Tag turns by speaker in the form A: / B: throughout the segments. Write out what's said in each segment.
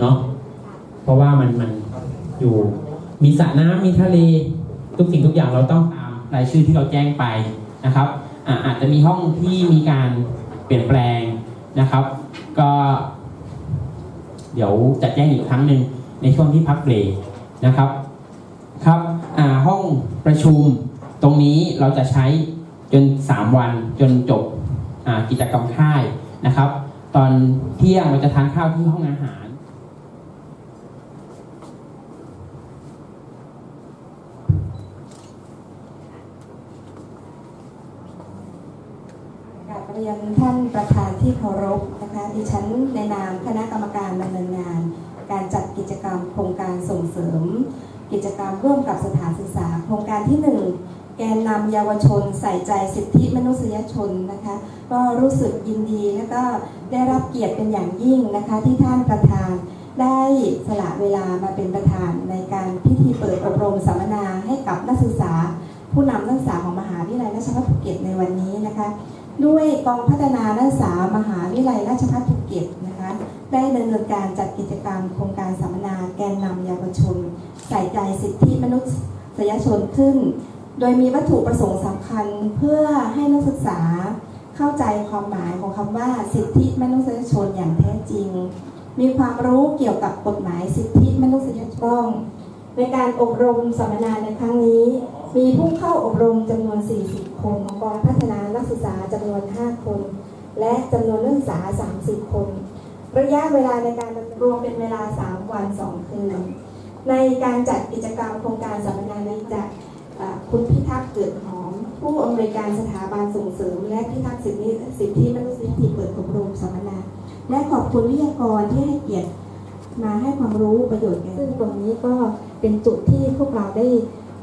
A: เนาะเพราะว่ามันมันอยู่มีสระน้ำมีทะเลทุกสิ่งทุกอย่างเราต้องตามรายชื่อที่เราแจ้งไปนะครับอ่าอาจจะมีห้องที่มีการเปลี่ยนแปลงนะครับ ก็ เดี๋ยวจะแจ้งอีกครั้งหนึ่งในช่วงที่พักเบรกนะครับครับอ่าห้องประชุมตรงนี้เราจะใช้จน 3 วันจนจบอ่ากิจกรรมค่ายนะครับ ตอนเที่ยงเราจะทานข้าวที่ห้องอาหาร
B: กราบเรียนท่านประธานที่เคารพนะคะดิฉันในนามคณะกรรมการดำเนินงาน การจัดกิจกรรมโครงการส่งเสริม กิจกรรมร่วมกับสถานศึกษา โครงการที่ 1 แกนนำเยาวชน ใส่ใจสิทธิมนุษยชนนะคะก็รู้สึกยินดีและก็ได้รับเกียรติเป็นอย่างยิ่งนะคะที่ท่านประธานได้สละเวลามาเป็นประธานในการพิธีเปิดอบรมสัมมนาให้กับนักศึกษา ผู้นำนักศึกษาของมหาวิทยาลัยราชภัฏภูเก็ตในวันนี้นะคะ ด้วยกองพัฒนานักศึกษามหาวิทยาลัยราชภัฏภูเก็ตนะคะได้ดำเนินการจัดกิจกรรมโครงการสัมมนาแกนนำเยาวชน ใส่ใจสิทธิมนุษยชนขึ้น โดยมีวัตถุประสงค์สำคัญเพื่อให้นักศึกษาเข้าใจความหมายของคำว่าสิทธิมนุษยชนอย่างแท้จริง มีความรู้เกี่ยวกับกฎหมายสิทธิมนุษยชนในการอบรมสัมมนาในครั้งนี้ มีผู้เข้าอบรมจำนวน 40 คนกองพัฒนานักศึกษาจำนวน 5 คน และจำนวนนักศึกษา 30 คน ระยะเวลาในการรวมเป็นเวลา 3 วัน 2 คืน ในการจัดกิจกรรมโครงการสัมมนาในจะเอ่อคุณพิทักษ์เกิดหอม ผู้อำนวยการสถาบันส่งเสริม และพิทักษ์สิทธิสิทธิมนุษยชนเปิดอบรมสัมมนา และขอบคุณวิทยากรที่ให้เกียรติมาให้ความรู้ประโยชน์แก่ซึ่งตรงนี้ก็เป็นจุดที่พวกเราได้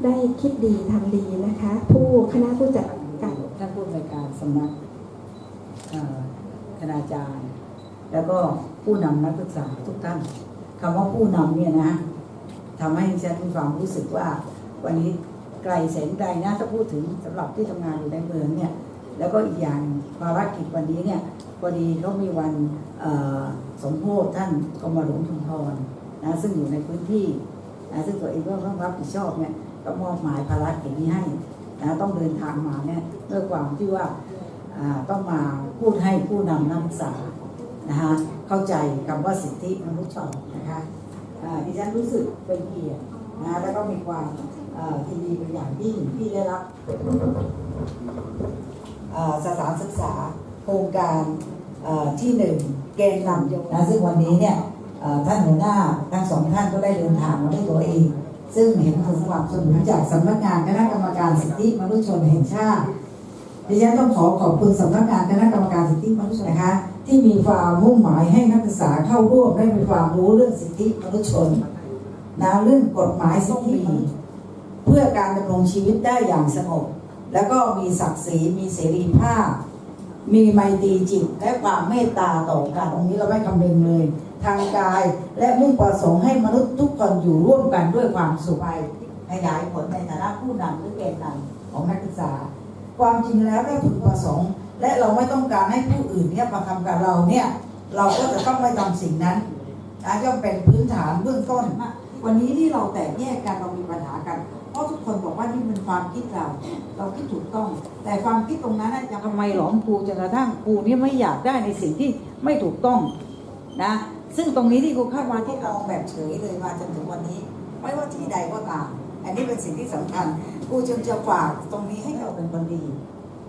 B: ได้คิดดีทำดีนะคะ ผู้คณะผู้จัดการ
C: ท่านผู้อำนการสำนักเอ่อคณาจารย์ แล้วก็ผู้นำนักศึกษาทุกท่านคำว่าผู้นำเนี่ยนะทำให้ฉันมีความรู้สึกว่า วันนี้ไกลแสนไกลนะถ้าพูดถึงสำหรับที่ทำงานอยู่ในเมืองเนี่ยแล้วก็อีกอย่างภารกิจวันนี้เนี่ยพอดีเขามีวันสมโภชท่านกรมหลวงชุมพรนะซึ่งอยู่ในพื้นที่นะซึ่งตัวเองก็ต้องรับผิดชอบเนี่ย ก็มอบหมายภารกิจนี้ให้นะต้องเดินทางมาเนี่ยด้วยความที่ว่าต้องมาพูดให้ผู้นำนักศึกษานะคะเข้าใจคำว่าสิทธิมนุษยชนนะคะอ่าดิฉันรู้สึกเป็นเกียรตินะแล้วก็มีความยินดีเป็นอย่างยิ่งที่ได้รับสถานศึกษาโครงการที่หนึ่งเกณฑ์นำยกนะซึ่งวันนี้เนี่ยอ่าท่านหัวหน้าทั้งสองท่านก็ได้เดินทางมาด้วยตัวเอง ซึ่งเห็นถึงความสนุนจากสำนักงานคณะกรรมการสิทธิมนุษยชนแห่งชาติดิฉันต้องขอขอบคุณสำนักงานคณะกรรมการสิทธิมนุษยชนนะคะ ที่มีความมุ่งหมายให้นักศึกษาเข้าร่วมได้มีความรู้เรื่องสิทธิมนุษยชนนะเรื่องกฎหมายสิทธิเพื่อการดำรงชีวิตได้อย่างสงบแล้วก็มีศักดิ์ศรีมีเสรีภาพ มีไมตรีจิตและความเมตตาต่อกันตรงนี้เราไม่คำนึงเลย ทางกาย และมุ่งประสงค์ให้มนุษย์ทุกคนอยู่ร่วมกันด้วยความสุขไปขยายผลในฐานะผู้นำหรือแกนนำของนักศึกษา ความจริงแล้วได้ถูกประสงค์ และเราไม่ต้องการให้ผู้อื่นเนี่ยมาทำกับเราเนี่ยเราก็จะต้องไม่ทำสิ่งนั้นนะย่อมเป็นพื้นฐานเบื้องต้น วันนี้ที่เราแตกแยกกันเรามีปัญหากัน เพราะทุกคนบอกว่านี่เป็นความคิดเรา เราคิดถูกต้อง แต่ความคิดตรงนั้นน่ะจะทำไมหลอมครูจนกระทั่งครูนี่ไม่อยากได้ในสิ่งที่ไม่ถูกต้องนะ ซึ่งตรงนี้ที่ครูเข้ามาที่มองแบบเฉยเลยมาจนถึงวันนี้ ไม่ว่าที่ใดก็ตาม อันนี้เป็นสิ่งที่สำคัญครูจึงจะฝากตรงนี้ให้เราเป็นคนดี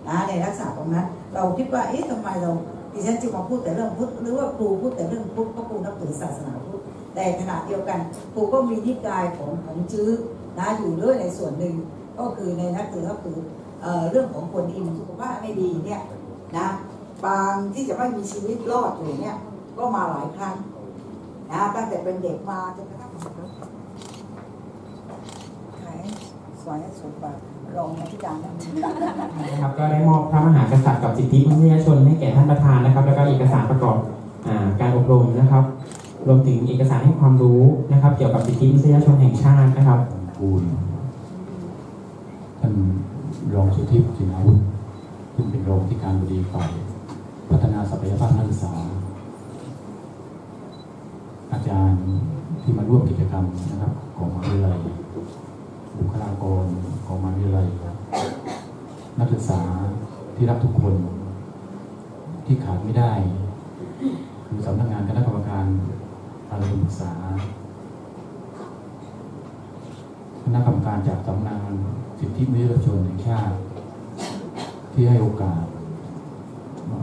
C: นะในรักษาตรงนั้น เราคิดว่าเอ๊ะทำไมเราดิฉันจึงมาพูดแต่เรื่องพุทธหรือว่าครูพูดแต่เรื่องพุทธเพราะครูนับถือศาสนาพุทธแต่ขณะเดียวกันครูก็มีนิกายของของจื้อนะอยู่ด้วยในส่วนหนึ่งก็คือในนักถือก็คือเอ่อเรื่องของคนอิ่มสุขภาพไม่ดีเนี่ยนะบางที่จะไม่มีชีวิตรอดอยู่เนี่ยก็มาหลายครั้ง นะตั้งแต่เป็นเด็กมาจนกระทั่งขายสวยสุดแบบรองอธิการนะ
A: นะครับก็ได้มอบพระมหากษัตริย์กับสิทธิมนุษยชนให้แก่ท่านประธานนะครับ แล้วก็เอกสารประกอบอาการอบรมนะครับ รวมถึงเอกสารให้ความรู้นะครับ เกี่ยวกับสิทธิมนุษยชนแห่งชาตินะครับ
D: คูณท่านรองสุทธิปจินาวุฒิซึ่งเป็นรองที่การบดีฝ่ายพัฒนาศักยภาพนักศึกษา อาจารย์ที่มาร่วมกิจกรรมนะครับของมหาวิทยาลัยบุคลากรของมหาวิทยาลัยนักศึกษาที่รักทุกคนที่ขาดไม่ได้ คือสำนักงานคณะกรรมการการศึกษาคณะกรรมการจากสำนักงานสิทธิมนุษยชนแห่งชาติ ที่ให้โอกาส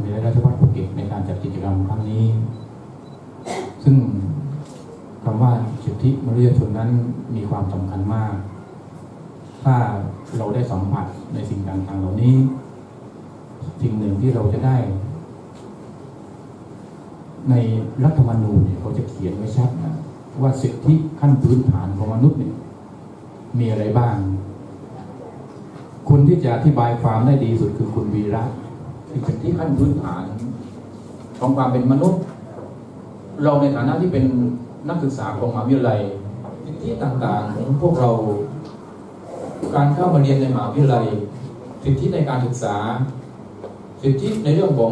D: ในราชวัฒน์ภูเก็ตในการจัดกิจกรรมครั้งนี้ ซึ่ง คำว่าสิทธิมนุษยชนนั้นมีความสำคัญมาก ถ้าเราได้สัมผัสในสิ่งต่างๆเหล่านี้ สิ่งหนึ่งที่เราจะได้ ในรัฐธรรมนูญเนี่ยเขาจะเขียนไว้ชัดนะว่าสิทธิขั้นพื้นฐานของมนุษย์เนี่ยมีอะไรบ้าง คนที่จะอธิบายความได้ดีสุดคือคุณวีระสิทธิขั้นพื้นฐานของความเป็นมนุษย์ เราในฐานะที่เป็นนักศึกษาของมหาวิทยาลัยสิทธิต่างๆของพวกเราการเข้ามาเรียนในมหาวิทยาลัย สิทธิในการศึกษา สิทธิในเรื่องของ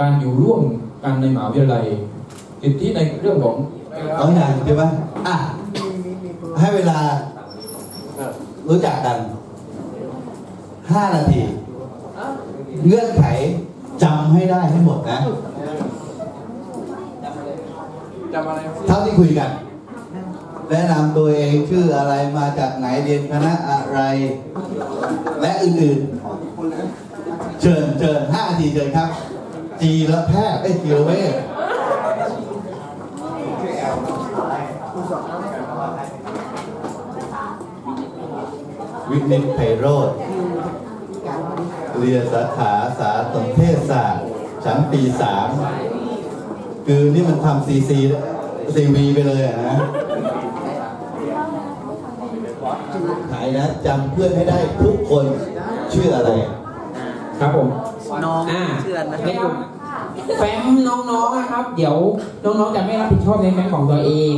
D: การอยู่ร่วมกันในมหาวิทยาลัย สิทธิในเรื่องของ
E: เอาอย่างใช่ไหมอะให้เวลารู้จักกันห้านาที เงื่อนไขจำให้ได้ให้หมดนะ เท่าที่คุยกัน แนะนำตัวเองชื่ออะไรมาจากไหนเรียนคณะอะไร และอื่นๆ เชิญเชิญห้านาทีเชิญครับ จีรแพทย์ไอ้ยจีรเวชวินิตไพโรธเรียนสาขาสาสนเทศศาสตร์ชั้นปีสาม คือนี่มันทำซีซีซีวีไปเลยอะนะหายนะจำเพื่อนให้ได้ทุกคนชื่ออะไร
A: ครับผม
F: น้อง
A: อ่า
F: เชื่อนนะค
A: ใน
F: รับ
A: กลุ่มแฟ้มน้องๆนะครับ เดี๋ยวน้องๆจะไม่รับผิดชอบในแฟ้มของตัวเอง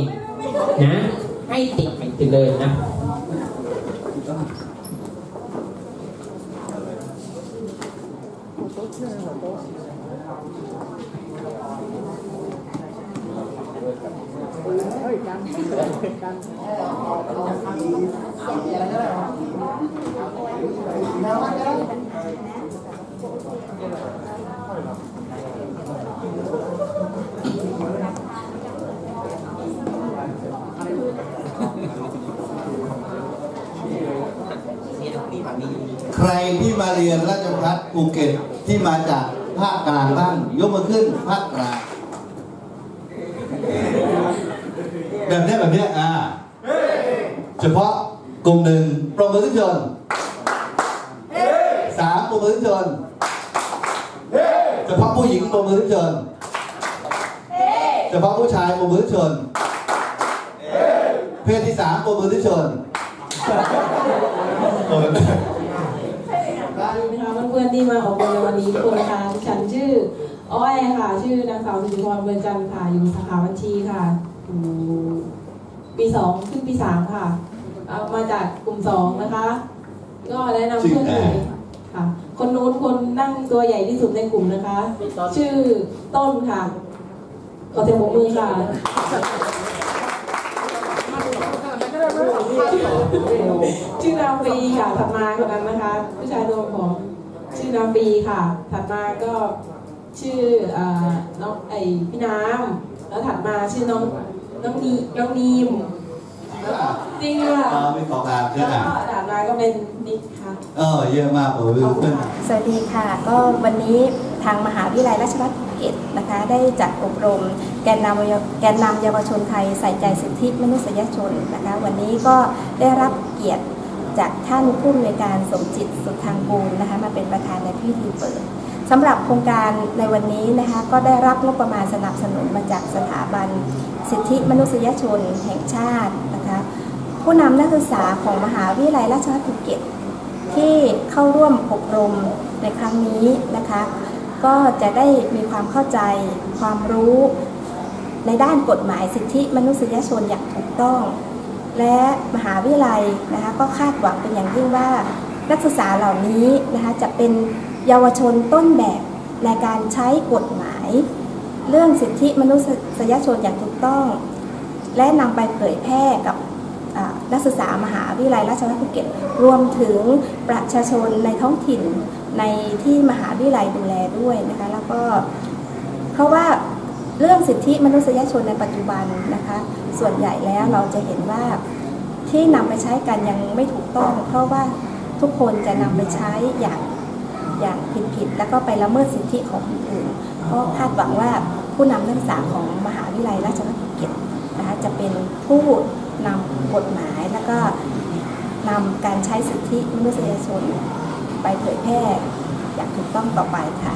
A: นะ ให้ติดไปติดเลยนะ
E: ใครที่มาเรียนราชภัฏภูเก็ตที่มาจากภาคกลางบ้างยกมือขึ้นภาคกลาง แบบเนี้ยแบบเนี้ยอ่าเฉพาะกลุ่มหนึ่งปรบมือทุกชนสามปรบมือทุกชนเฉพาะผู้หญิงปรบมือทุกชนเฉพาะผู้ชายปรบมือทุกชนเพศที่สามปรบมือทุกชน
G: สวัสดีนะคะเพื่อนๆที่มาอบรมในวันนี้ทุกคนนะคะดิฉันชื่ออ้อยค่ะ ชื่อนางสาวสิริพรเบือนจันทร์ค่ะอยู่สาขาบัญชีค่ะอยู่ ปีสองขึ้นปีสามค่ะเอามาจากกลุ่มสองนะคะ ก็แนะนำเพื่อนเลยค่ะ คนนู้นคนนั่งตัวใหญ่ที่สุดในกลุ่มนะคะ ชื่อต้นค่ะ ขอเสียงปรบมือค่ะชื่อนาฟีค่ะ ถัดมาคนนั้นนะคะ ผู้ชายตัวผอมชื่อนาฟีค่ะ ถัดมาก็ชื่อเอ่อน้องไอพี่น้ำแล้วถัดมาชื่อน้อง น้องนีน้องนีมแล้วก็จริงค่ะ
E: อ๋อมีของอ่านเพื่
G: แล้
E: อ
G: วนก็
E: อ่าน
G: ถัดมาก็เป็นนิกค่ะ
E: เออเยอะมากโอ้ยเพื่อนอ่าน
B: สวัสดีค่ะ ก็วันนี้ทางมหาวิทยาลัยราชภัฏภูเก็ตนะคะ ได้จัดอบรม แกนนำเยาวแกนนำเยาวชนไทยใส่ใจสิทธิมนุษยชนนะคะ วันนี้ก็ได้รับเกียรติจากท่านผู้อำนวยการสมจิตสุทธางกูลนะคะ มาเป็นประธานในพิธีเปิด สำหรับโครงการในวันนี้นะคะก็ได้รับงบประมาณสนับสนุนมาจากสถาบันสิทธิมนุษยชนแห่งชาตินะคะผู้นำนักศึกษาของมหาวิทยาลัยราชภัฏภูเก็ตที่เข้าร่วมอบรมในครั้งนี้นะคะ ก็จะได้มีความเข้าใจความรู้ในด้านกฎหมายสิทธิมนุษยชนอย่างถูกต้อง และมหาวิทยาลัยนะคะก็คาดหวังเป็นอย่างยิ่งว่านักศึกษาเหล่านี้นะคะจะเป็น เยาวชนต้นแบบในการใช้กฎหมาย เรื่องสิทธิมนุษยชนอย่างถูกต้อง และนำไปเผยแพร่กับนักศึกษามหาวิทยาลัยราชภัฏภูเก็ตรวมถึงประชาชนในท้องถิ่นในที่มหาวิทยาลัยดูแลด้วยนะคะแล้วก็เพราะว่าเรื่องสิทธิมนุษยชนในปัจจุบันนะคะ ส่วนใหญ่แล้วเราจะเห็นว่าที่นำไปใช้กันยังไม่ถูกต้อง เพราะว่าทุกคนจะนำไปใช้อย่าง อย่างผิดๆแล้วก็ไปละเมิดสิทธิของคนอื่นก็คาดหวังว่าผู้นำนักศึกษาของมหาวิทยาลัยราชภัฏภูเก็ตนะคะจะเป็นผู้นำกฎหมายแล้วก็นำการใช้สิทธิมนุษยชนไปเผยแพร่อย่างถูกต้องต่อไปค่ะ